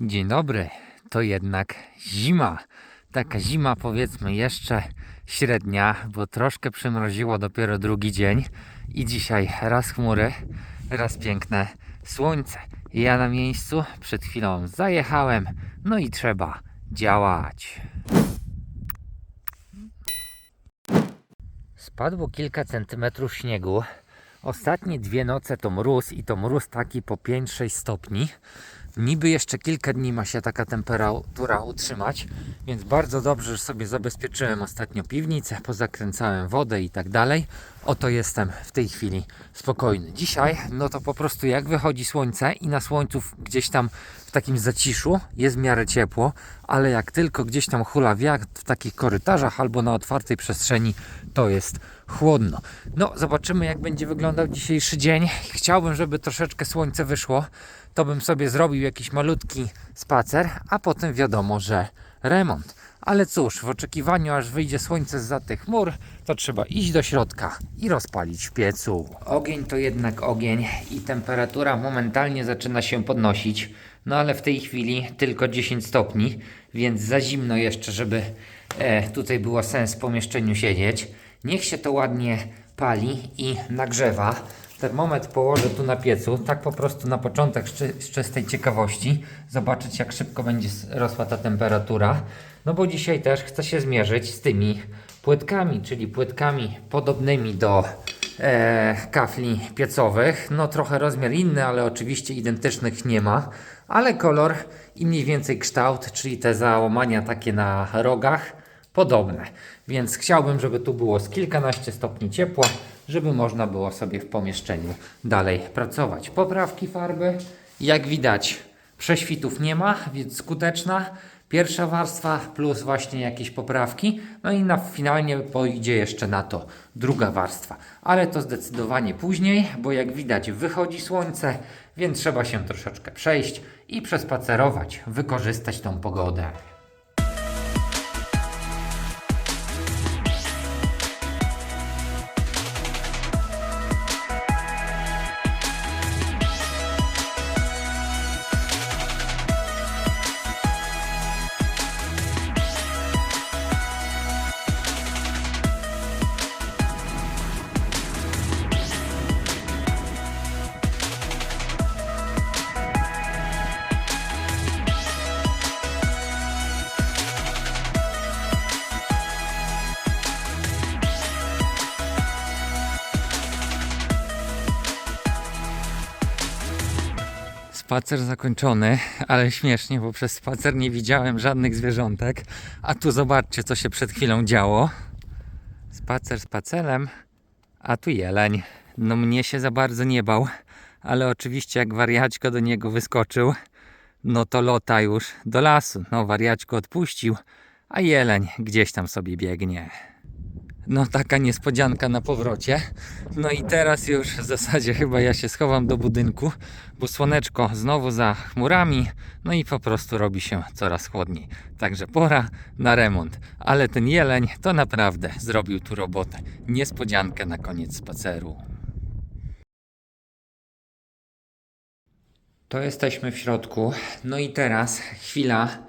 Dzień dobry, to jednak zima. Taka zima powiedzmy jeszcze średnia, bo troszkę przymroziło dopiero drugi dzień i dzisiaj raz chmury, raz piękne słońce. Ja na miejscu przed chwilą zajechałem, no i trzeba działać. Spadło kilka centymetrów śniegu. Ostatnie dwie noce to mróz i to mróz taki po 5-6 stopni. Niby jeszcze kilka dni ma się taka temperatura utrzymać, więc bardzo dobrze, że sobie zabezpieczyłem ostatnio piwnicę, pozakręcałem wodę i tak dalej. Oto jestem w tej chwili spokojny. Dzisiaj, no to po prostu jak wychodzi słońce i na słońcu gdzieś tam w takim zaciszu jest w miarę ciepło, ale jak tylko gdzieś tam hula wiatr w takich korytarzach albo na otwartej przestrzeni, to jest chłodno. No, zobaczymy jak będzie wyglądał dzisiejszy dzień. Chciałbym, żeby troszeczkę słońce wyszło, to bym sobie zrobił jakiś malutki spacer, a potem wiadomo, że remont. Ale cóż, w oczekiwaniu aż wyjdzie słońce za tych chmur, to trzeba iść do środka i rozpalić w piecu. Ogień to jednak ogień i temperatura momentalnie zaczyna się podnosić. No ale w tej chwili tylko 10 stopni, więc za zimno jeszcze, żeby e, tutaj było sens w pomieszczeniu siedzieć. Niech się to ładnie pali i nagrzewa. Termometr położę tu na piecu, tak po prostu na początek z, czy, z czystej ciekawości, zobaczyć jak szybko będzie rosła ta temperatura. No bo dzisiaj też chcę się zmierzyć z tymi płytkami, czyli płytkami podobnymi do e, kafli piecowych. No trochę rozmiar inny, ale oczywiście identycznych nie ma, ale kolor i mniej więcej kształt, czyli te załamania takie na rogach podobne. Więc chciałbym, żeby tu było z kilkanaście stopni ciepła, żeby można było sobie w pomieszczeniu dalej pracować. Poprawki farby, jak widać, prześwitów nie ma, więc skuteczna. Pierwsza warstwa plus właśnie jakieś poprawki, no i na finalnie pójdzie jeszcze na to druga warstwa. Ale to zdecydowanie później, bo jak widać wychodzi słońce, więc trzeba się troszeczkę przejść i przespacerować, wykorzystać tą pogodę. Spacer zakończony, ale śmiesznie, bo przez spacer nie widziałem żadnych zwierzątek. A tu zobaczcie, co się przed chwilą działo. Spacer spacerem, a tu jeleń. No mnie się za bardzo nie bał, ale oczywiście jak wariaćko do niego wyskoczył, no to lota już do lasu. No wariaćko odpuścił, a jeleń gdzieś tam sobie biegnie. No taka niespodzianka na powrocie. No i teraz już w zasadzie chyba ja się schowam do budynku, bo słoneczko znowu za chmurami, no i po prostu robi się coraz chłodniej. Także pora na remont. Ale ten jeleń to naprawdę zrobił tu robotę. Niespodziankę na koniec spaceru. To jesteśmy w środku. No i teraz chwila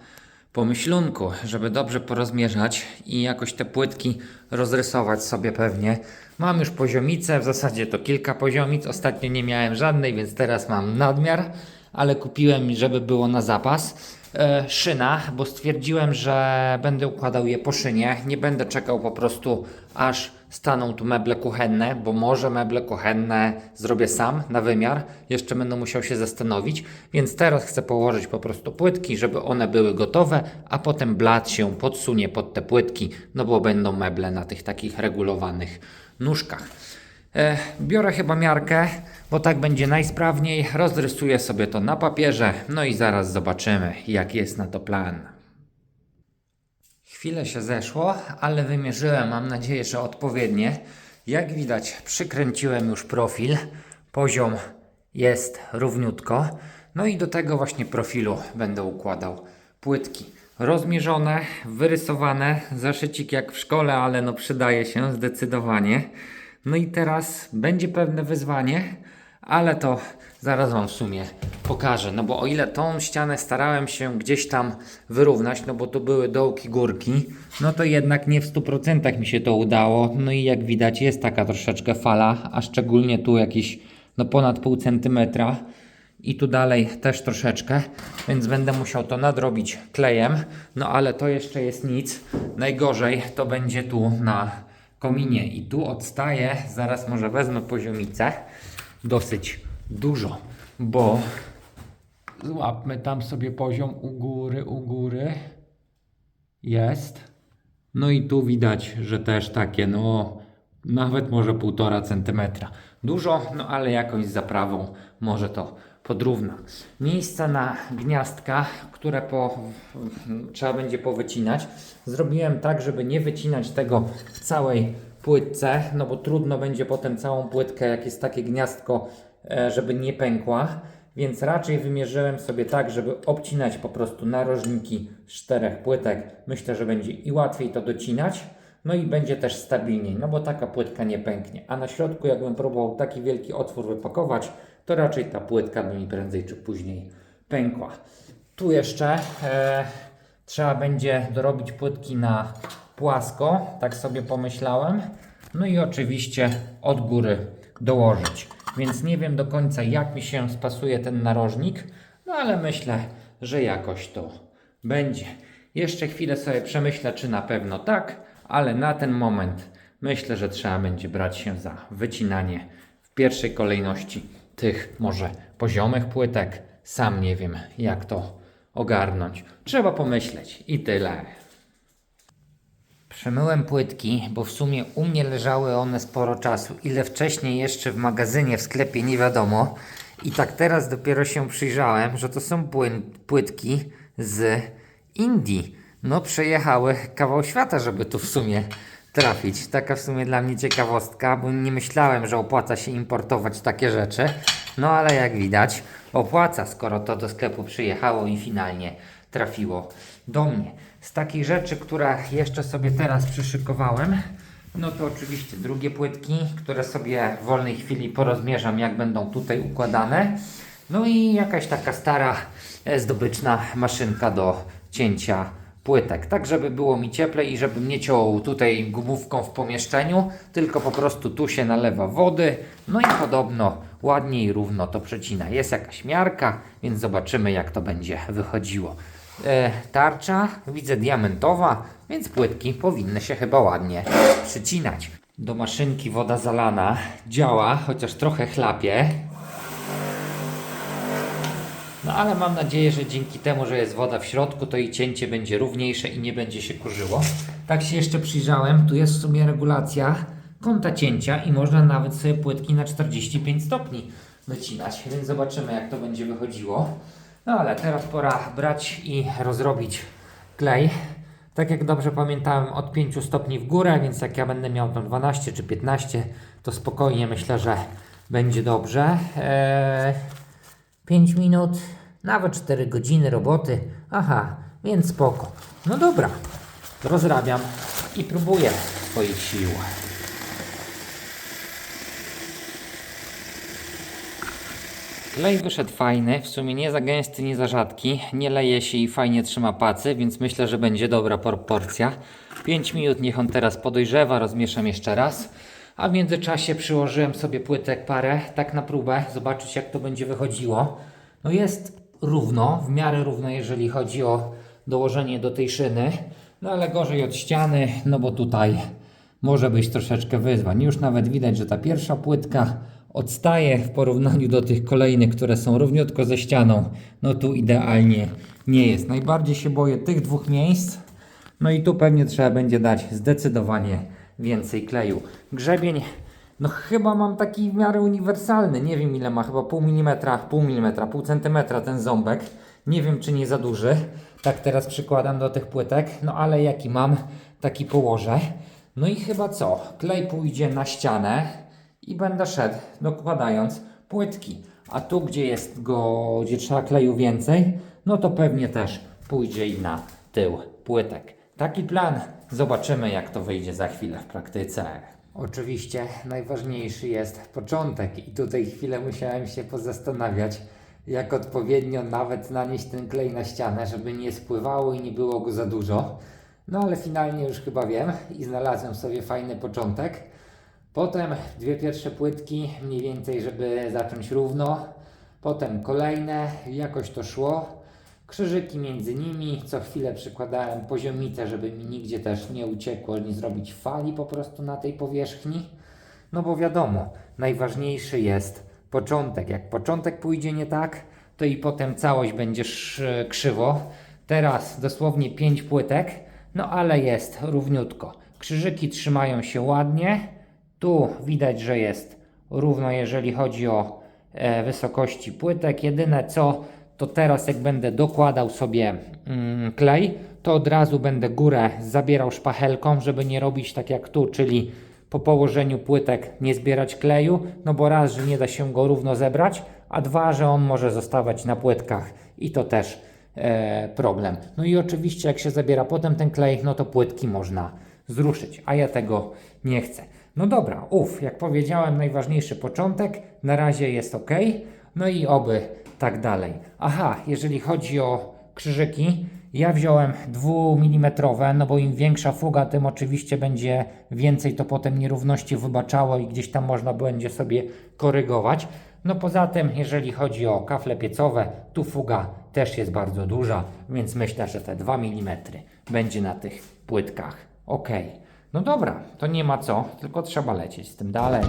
pomyślunku, żeby dobrze porozmierzać i jakoś te płytki rozrysować sobie pewnie. Mam już poziomicę, w zasadzie to kilka poziomic. Ostatnio nie miałem żadnej, więc teraz mam nadmiar, ale kupiłem, żeby było na zapas. E, szyna, bo stwierdziłem, że będę układał je po szynie. Nie będę czekał po prostu aż staną tu meble kuchenne, bo może meble kuchenne zrobię sam na wymiar. Jeszcze będę musiał się zastanowić, więc teraz chcę położyć po prostu płytki, żeby one były gotowe, a potem blat się podsunie pod te płytki, no bo będą meble na tych takich regulowanych nóżkach. E, biorę chyba miarkę, bo tak będzie najsprawniej. Rozrysuję sobie to na papierze, no i zaraz zobaczymy, jaki jest na to plan. Chwilę się zeszło, ale wymierzyłem, mam nadzieję, że odpowiednie. Jak widać, przykręciłem już profil. Poziom jest równiutko. No i do tego właśnie profilu będę układał płytki. Rozmierzone, wyrysowane, zaszycik jak w szkole, ale no przydaje się zdecydowanie. No i teraz będzie pewne wyzwanie, ale to zaraz Wam w sumie pokażę. No bo o ile tą ścianę starałem się gdzieś tam wyrównać, no bo to były dołki, górki, no to jednak nie w 100% mi się to udało. No i jak widać jest taka troszeczkę fala, a szczególnie tu jakieś no ponad pół centymetra i tu dalej też troszeczkę, więc będę musiał to nadrobić klejem, no ale to jeszcze jest nic. Najgorzej to będzie tu na kominie i tu odstaje, zaraz może wezmę poziomicę, dosyć dużo, bo złapmy tam sobie poziom u góry, u góry, jest. No i tu widać, że też takie, no nawet może półtora centymetra. Dużo, no ale jakoś z zaprawą może to podrówna. Miejsca na gniazdka, które po, trzeba będzie powycinać. Zrobiłem tak, żeby nie wycinać tego w całej płytce, no bo trudno będzie potem całą płytkę, jak jest takie gniazdko, żeby nie pękła. Więc raczej wymierzyłem sobie tak, żeby obcinać po prostu narożniki z czterech płytek. Myślę, że będzie i łatwiej to docinać, no i będzie też stabilniej, no bo taka płytka nie pęknie. A na środku, jakbym próbował taki wielki otwór wypakować, to raczej ta płytka by mi prędzej czy później pękła. Tu jeszcze e, trzeba będzie dorobić płytki na płasko, tak sobie pomyślałem. No i oczywiście od góry dołożyć. Więc nie wiem do końca jak mi się spasuje ten narożnik, no ale myślę, że jakoś to będzie. Jeszcze chwilę sobie przemyślę, czy na pewno tak, ale na ten moment myślę, że trzeba będzie brać się za wycinanie w pierwszej kolejności tych może poziomych płytek. Sam nie wiem, jak to ogarnąć. Trzeba pomyśleć i tyle. Przemyłem płytki, bo w sumie u mnie leżały one sporo czasu. Ile wcześniej jeszcze w magazynie, w sklepie nie wiadomo. I tak teraz dopiero się przyjrzałem, że to są płytki z Indii. No przejechały kawał świata, żeby tu w sumie trafić. Taka w sumie dla mnie ciekawostka, bo nie myślałem, że opłaca się importować takie rzeczy. No ale jak widać, opłaca, skoro to do sklepu przyjechało i finalnie trafiło do mnie. Z takich rzeczy, które jeszcze sobie teraz przyszykowałem, no to oczywiście drugie płytki, które sobie w wolnej chwili porozmierzam, jak będą tutaj układane. No i jakaś taka stara, e, zdobyczna maszynka do cięcia płytek, tak żeby było mi cieplej i żebym nie ciął tutaj gumówką w pomieszczeniu, tylko po prostu tu się nalewa wody, no i podobno ładnie i równo to przecina. Jest jakaś miarka, więc zobaczymy jak to będzie wychodziło. E, tarcza widzę diamentowa, więc płytki powinny się chyba ładnie przycinać. Do maszynki woda zalana działa, chociaż trochę chlapie, no ale mam nadzieję, że dzięki temu, że jest woda w środku, to i cięcie będzie równiejsze i nie będzie się kurzyło. Tak się jeszcze przyjrzałem, tu jest w sumie regulacja kąta cięcia i można nawet sobie płytki na 45 stopni wycinać, więc zobaczymy jak to będzie wychodziło. No ale teraz pora brać i rozrobić klej. Tak jak dobrze pamiętałem, od 5 stopni w górę, więc jak ja będę miał tam 12 czy 15, to spokojnie myślę, że będzie dobrze. Eee, 5 minut, nawet 4 godziny roboty. Aha, więc spoko. No dobra, rozrabiam i próbuję swoich sił. Klej wyszedł fajny, w sumie nie za gęsty, nie za rzadki, nie leje się i fajnie trzyma pacy, więc myślę, że będzie dobra proporcja. 5 minut niech on teraz podojrzewa, rozmieszam jeszcze raz. A w międzyczasie przyłożyłem sobie płytek parę, tak na próbę, zobaczyć jak to będzie wychodziło. No jest równo, w miarę równo, jeżeli chodzi o dołożenie do tej szyny. No ale gorzej od ściany, no bo tutaj może być troszeczkę wyzwań. Już nawet widać, że ta pierwsza płytka odstaje w porównaniu do tych kolejnych, które są równiutko ze ścianą. No tu idealnie nie jest. Najbardziej się boję tych dwóch miejsc. No i tu pewnie trzeba będzie dać zdecydowanie więcej kleju. Grzebień, no chyba mam taki w miarę uniwersalny. Nie wiem ile ma, chyba pół milimetra, pół milimetra, pół centymetra ten ząbek. Nie wiem czy nie za duży. Tak teraz przykładam do tych płytek. No ale jaki mam, taki położę. No i chyba co? Klej pójdzie na ścianę i będę szedł dokładając płytki. A tu, gdzie jest go, gdzie trzeba kleju więcej, no to pewnie też pójdzie i na tył płytek. Taki plan. Zobaczymy, jak to wyjdzie za chwilę w praktyce. Oczywiście najważniejszy jest początek i tutaj chwilę musiałem się pozastanawiać, jak odpowiednio nawet nanieść ten klej na ścianę, żeby nie spływało i nie było go za dużo. No ale finalnie już chyba wiem i znalazłem sobie fajny początek. Potem dwie pierwsze płytki, mniej więcej, żeby zacząć równo. Potem kolejne, jakoś to szło. Krzyżyki między nimi, co chwilę przykładałem poziomicę, żeby mi nigdzie też nie uciekło, nie zrobić fali po prostu na tej powierzchni. No bo wiadomo, najważniejszy jest początek. Jak początek pójdzie nie tak, to i potem całość będzie krzywo. Teraz dosłownie 5 płytek, no ale jest równiutko. Krzyżyki trzymają się ładnie. Tu widać, że jest równo, jeżeli chodzi o e, wysokości płytek. Jedyne co, to teraz jak będę dokładał sobie mm, klej, to od razu będę górę zabierał szpachelką, żeby nie robić tak jak tu, czyli po położeniu płytek nie zbierać kleju, no bo raz, że nie da się go równo zebrać, a dwa, że on może zostawać na płytkach i to też e, problem. No i oczywiście jak się zabiera potem ten klej, no to płytki można zruszyć, a ja tego nie chcę. No dobra, uf, jak powiedziałem, najważniejszy początek, na razie jest ok, no i oby tak dalej. Aha, jeżeli chodzi o krzyżyki, ja wziąłem 2 mm, no bo im większa fuga, tym oczywiście będzie więcej to potem nierówności wybaczało i gdzieś tam można będzie sobie korygować. No poza tym, jeżeli chodzi o kafle piecowe, tu fuga też jest bardzo duża, więc myślę, że te 2 mm będzie na tych płytkach ok. No dobra, to nie ma co, tylko trzeba lecieć z tym dalej.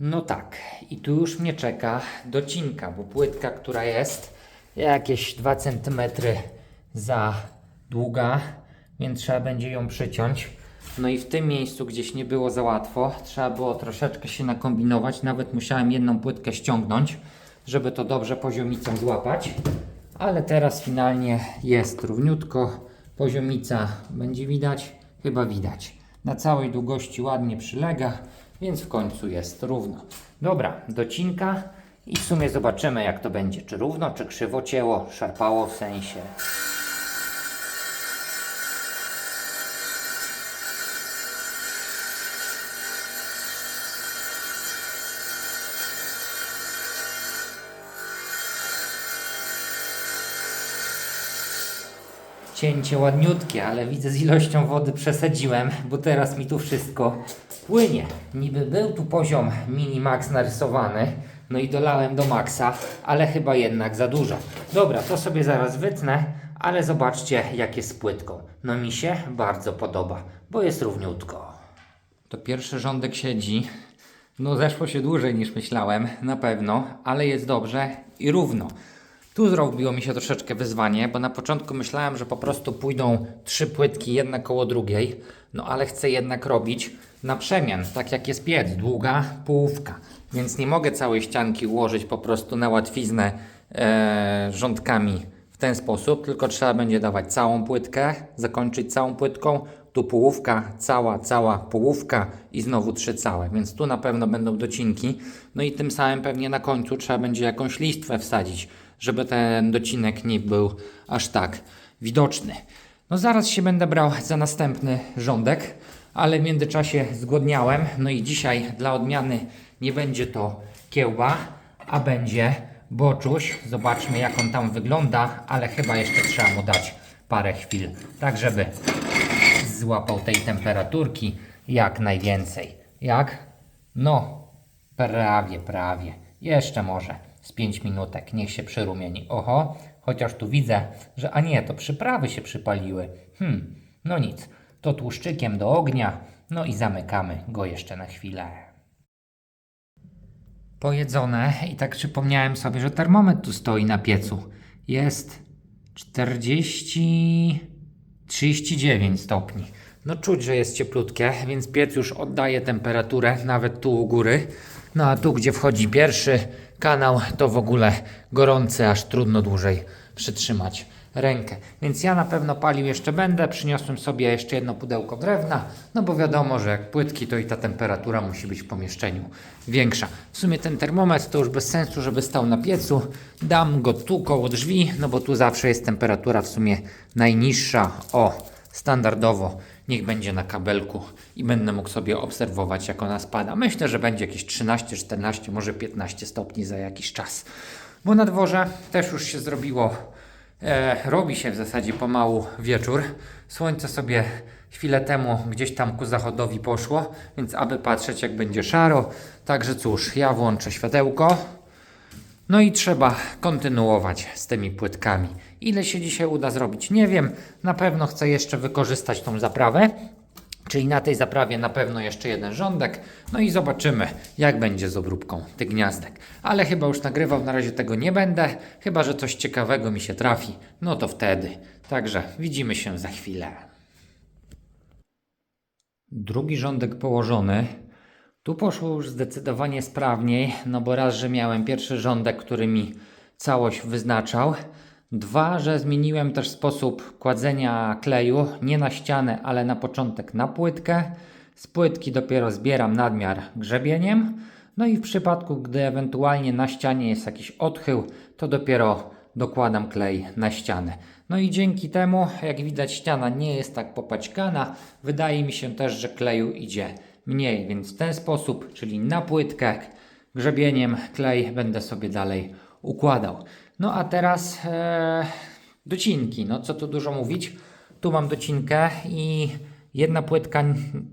No tak, i tu już mnie czeka docinka, bo płytka, która jest jakieś 2 cm za długa, więc trzeba będzie ją przyciąć. No i w tym miejscu gdzieś nie było za łatwo, trzeba było troszeczkę się nakombinować, nawet musiałem jedną płytkę ściągnąć, żeby to dobrze poziomicą złapać. Ale teraz finalnie jest równiutko, poziomica będzie widać, chyba widać. Na całej długości ładnie przylega, więc w końcu jest równo. Dobra, docinka i w sumie zobaczymy jak to będzie, czy równo, czy krzywo cięło, szarpało w sensie. Cięcie ładniutkie, ale widzę z ilością wody przesadziłem, bo teraz mi tu wszystko płynie. Niby był tu poziom mini max narysowany, no i dolałem do maksa, ale chyba jednak za dużo. Dobra, to sobie zaraz wytnę, ale zobaczcie jak jest płytką. No mi się bardzo podoba, bo jest równiutko. To pierwszy rządek siedzi. No zeszło się dłużej niż myślałem, na pewno, ale jest dobrze i równo. Tu zrobiło mi się troszeczkę wyzwanie, bo na początku myślałem, że po prostu pójdą trzy płytki jedna koło drugiej, no ale chcę jednak robić na przemian, tak jak jest piec, długa połówka, więc nie mogę całej ścianki ułożyć po prostu na łatwiznę e, rządkami w ten sposób, tylko trzeba będzie dawać całą płytkę, zakończyć całą płytką, tu połówka, cała, cała połówka i znowu trzy całe, więc tu na pewno będą docinki, no i tym samym pewnie na końcu trzeba będzie jakąś listwę wsadzić, żeby ten docinek nie był aż tak widoczny. No zaraz się będę brał za następny rządek, ale w międzyczasie zgłodniałem, no i dzisiaj dla odmiany nie będzie to kiełba, a będzie boczuś. Zobaczmy jak on tam wygląda, ale chyba jeszcze trzeba mu dać parę chwil, tak żeby złapał tej temperaturki jak najwięcej. Jak? No, prawie, prawie. Jeszcze może z 5 minutek. Niech się przyrumieni. Oho, chociaż tu widzę, że a nie, to przyprawy się przypaliły. Hmm, no nic. To tłuszczykiem do ognia. No i zamykamy go jeszcze na chwilę. Pojedzone i tak przypomniałem sobie, że termometr tu stoi na piecu. Jest 40... 39 stopni. No czuć, że jest cieplutkie, więc piec już oddaje temperaturę, nawet tu u góry. No a tu, gdzie wchodzi pierwszy kanał, to w ogóle gorący, aż trudno dłużej przytrzymać rękę. Więc ja na pewno palił jeszcze będę. Przyniosłem sobie jeszcze jedno pudełko drewna, no bo wiadomo, że jak płytki, to i ta temperatura musi być w pomieszczeniu większa. W sumie ten termometr to już bez sensu, żeby stał na piecu. Dam go tu koło drzwi, no bo tu zawsze jest temperatura w sumie najniższa. O, standardowo niech będzie na kabelku i będę mógł sobie obserwować, jak ona spada. Myślę, że będzie jakieś 13, 14, może 15 stopni za jakiś czas. Bo na dworze też już się zrobiło, e, robi się w zasadzie pomału wieczór. Słońce sobie chwilę temu gdzieś tam ku zachodowi poszło, więc aby patrzeć, jak będzie szaro. Także cóż, ja włączę światełko. No i trzeba kontynuować z tymi płytkami. Ile się dzisiaj uda zrobić, nie wiem. Na pewno chcę jeszcze wykorzystać tą zaprawę. Czyli na tej zaprawie na pewno jeszcze jeden rządek. No i zobaczymy, jak będzie z obróbką tych gniazdek. Ale chyba już nagrywał, na razie tego nie będę. Chyba, że coś ciekawego mi się trafi. No to wtedy. Także widzimy się za chwilę. Drugi rządek położony. Tu poszło już zdecydowanie sprawniej, no bo raz, że miałem pierwszy rządek, który mi całość wyznaczał. Dwa, że zmieniłem też sposób kładzenia kleju, nie na ścianę, ale na początek na płytkę. Z płytki dopiero zbieram nadmiar grzebieniem. No i w przypadku, gdy ewentualnie na ścianie jest jakiś odchył, to dopiero dokładam klej na ścianę. No i dzięki temu, jak widać, ściana nie jest tak popaćkana. Wydaje mi się też, że kleju idzie mniej, więc w ten sposób, czyli na płytkę, grzebieniem klej będę sobie dalej układał. No a teraz e, docinki. No co tu dużo mówić. Tu mam docinkę i jedna płytka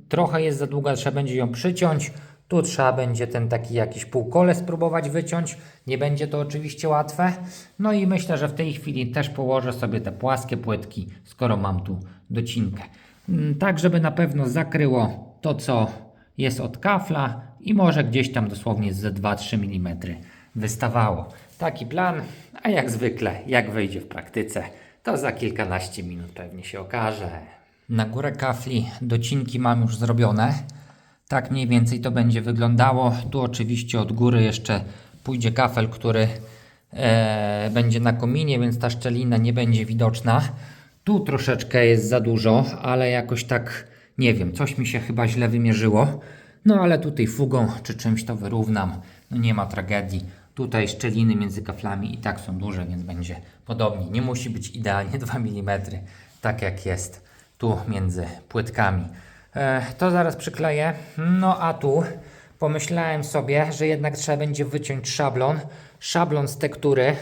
trochę jest za długa, trzeba będzie ją przyciąć. Tu trzeba będzie ten taki jakiś półkole spróbować wyciąć. Nie będzie to oczywiście łatwe. No i myślę, że w tej chwili też położę sobie te płaskie płytki, skoro mam tu docinkę. Mm, Tak, żeby na pewno zakryło to, co jest od kafla i może gdzieś tam dosłownie ze 2-3 mm wystawało. Taki plan, a jak zwykle, jak wyjdzie w praktyce, to za kilkanaście minut pewnie się okaże. Na górę kafli docinki mam już zrobione. Tak mniej więcej to będzie wyglądało. Tu oczywiście od góry jeszcze pójdzie kafel, który e, będzie na kominie, więc ta szczelina nie będzie widoczna. Tu troszeczkę jest za dużo, ale jakoś tak nie wiem, coś mi się chyba źle wymierzyło. No ale tutaj fugą czy czymś to wyrównam. No nie ma tragedii. Tutaj szczeliny między kaflami i tak są duże, więc będzie podobnie. Nie musi być idealnie 2 mm, tak jak jest tu między płytkami. E, to zaraz przykleję. No a tu pomyślałem sobie, że jednak trzeba będzie wyciąć szablon. Szablon z tektury,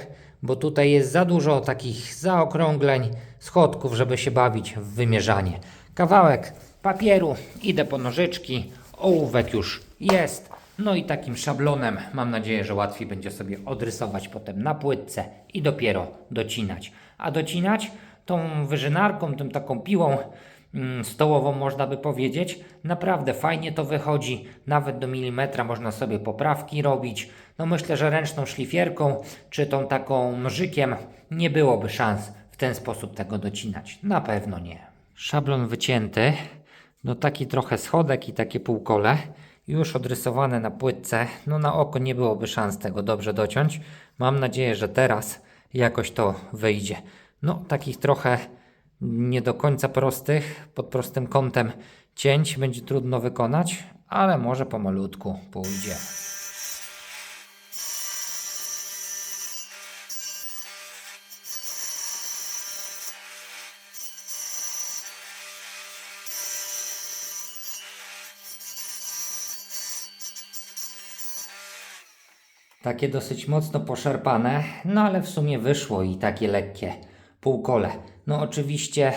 bo tutaj jest za dużo takich zaokrągleń, schodków, żeby się bawić w wymierzanie. Kawałek papieru, idę po nożyczki, ołówek już jest. No i takim szablonem mam nadzieję, że łatwiej będzie sobie odrysować potem na płytce i dopiero docinać. A docinać tą wyżynarką, tą taką piłą mm, stołową można by powiedzieć, naprawdę fajnie to wychodzi, nawet do milimetra można sobie poprawki robić. No myślę, że ręczną szlifierką czy tą taką nożykiem nie byłoby szans w ten sposób tego docinać. Na pewno nie. Szablon wycięty, no taki trochę schodek i takie półkole, już odrysowane na płytce, no na oko nie byłoby szans tego dobrze dociąć. Mam nadzieję, że teraz jakoś to wyjdzie. No takich trochę nie do końca prostych, pod prostym kątem cięć będzie trudno wykonać, ale może pomalutku pójdzie. Takie dosyć mocno poszarpane, no ale w sumie wyszło i takie lekkie półkole. No oczywiście,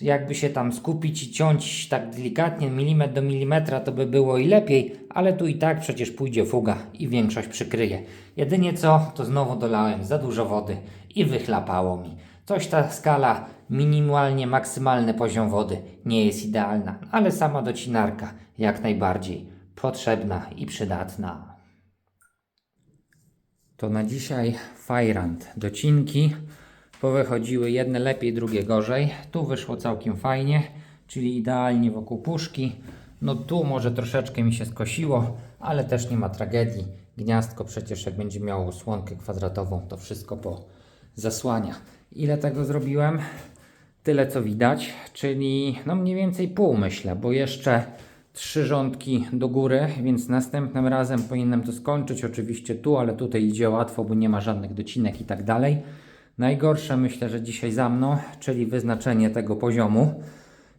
jakby się tam skupić i ciąć tak delikatnie, milimetr do milimetra, to by było i lepiej, ale tu i tak przecież pójdzie fuga i większość przykryje. Jedynie co, to znowu dolałem za dużo wody i wychlapało mi. Coś ta skala, minimalnie maksymalny poziom wody nie jest idealna, ale sama docinarka jak najbardziej potrzebna i przydatna. To na dzisiaj fajrant. Docinki powychodziły jedne lepiej, drugie gorzej. Tu wyszło całkiem fajnie, czyli idealnie wokół puszki. No tu może troszeczkę mi się skosiło, ale też nie ma tragedii. Gniazdko przecież jak będzie miało słonkę kwadratową, to wszystko po zasłania. Ile tego zrobiłem? Tyle co widać, czyli no mniej więcej pół myślę, bo jeszcze trzy rządki do góry, więc następnym razem powinienem to skończyć. Oczywiście tu, ale tutaj idzie łatwo, bo nie ma żadnych docinek i tak dalej. Najgorsze myślę, że dzisiaj za mną, czyli wyznaczenie tego poziomu.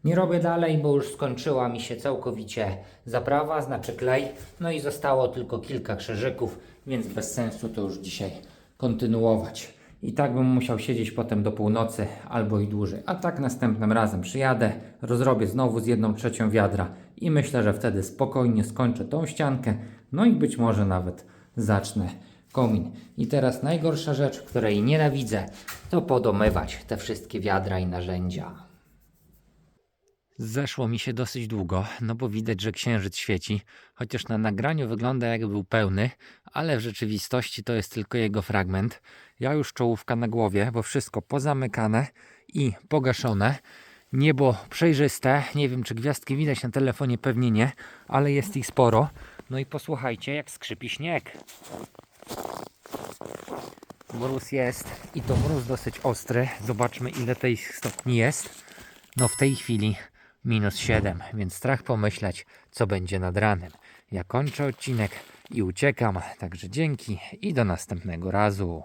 Nie robię dalej, bo już skończyła mi się całkowicie zaprawa, znaczy klej. No i zostało tylko kilka krzyżyków, więc bez sensu to już dzisiaj kontynuować. I tak bym musiał siedzieć potem do północy albo i dłużej. A tak następnym razem przyjadę, rozrobię znowu z jedną trzecią wiadra i myślę, że wtedy spokojnie skończę tą ściankę. No i być może nawet zacznę komin. I teraz najgorsza rzecz, której nienawidzę, to podomywać te wszystkie wiadra i narzędzia. Zeszło mi się dosyć długo, no bo widać, że księżyc świeci, chociaż na nagraniu wygląda jakby był pełny, ale w rzeczywistości to jest tylko jego fragment. Ja już czołówka na głowie, bo wszystko pozamykane i pogaszone. Niebo przejrzyste, nie wiem czy gwiazdki widać na telefonie, pewnie nie, ale jest ich sporo. No i posłuchajcie, jak skrzypi śnieg. Mróz jest i to mróz dosyć ostry. Zobaczmy ile tej stopni jest. No w tej chwili minus 7, więc strach pomyśleć, co będzie nad ranem. Ja kończę odcinek i uciekam, także dzięki i do następnego razu.